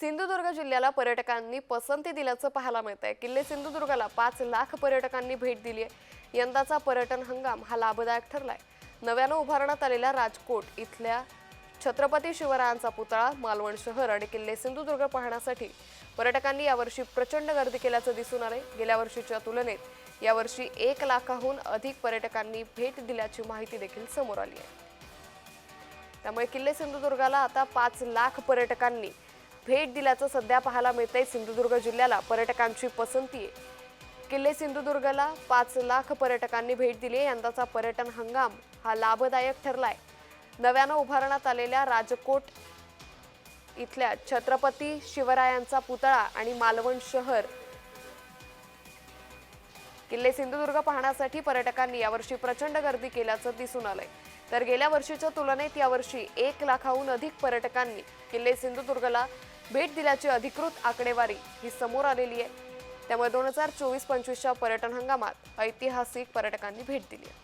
सिंधुदुर्ग जिल्ह्याला पर्यटकांनी पसंती दिल्याचं पाहायला मिळत आहे किल्ले सिंधुदुर्गाला पाच लाख पर्यटकांनी भेट दिली आहे. यंदाचा पर्यटन हंगाम हा लाभदायक ठरलाय. नव्यानं उभारण्यात आलेल्या राजकोट इथल्या छत्रपती शिवरायांचा पुतळा मालवण शहर आणि किल्ले सिंधुदुर्ग पाहण्यासाठी पर्यटकांनी यावर्षी प्रचंड गर्दी केल्याचं दिसून आले गेल्या वर्षीच्या तुलनेत यावर्षी एक लाखाहून अधिक पर्यटकांनी भेट दिल्याची माहिती देखील समोर आली आहे. त्यामुळे किल्ले सिंधुदुर्गाला आता पाच लाख पर्यटकांनी भेट दिल्याचं सध्या पाहायला मिळतंय. सिंधुदुर्ग जिल्ह्याला पर्यटकांची पसंती आहे. किल्ले सिंधुदुर्गला पाच लाख पर्यटकांनी भेट दिली आहे. यंदाचा पर्यटन हंगाम हा लाभदायक ठरलाय. नव्यानं उभारण्यात आलेल्या राजकोट इथल्या छत्रपती शिवरायांचा पुतळा आणि मालवण शहर. किल्ले सिंधुदुर्ग पाहण्यासाठी पर्यटकांनी यावर्षी प्रचंड गर्दी केल्याचं दिसून आलंय. तर गेल्या वर्षीच्या तुलनेत यावर्षी एक लाखाहून अधिक पर्यटकांनी किल्ले सिंधुदुर्गला भेट दिल्याची अधिकृत आकडेवारी ही समोर आलेली आहे. त्यामुळे दोन हजार चोवीस पंचवीसच्या पर्यटन हंगामात ऐतिहासिक पर्यटकांनी भेट दिली आहे.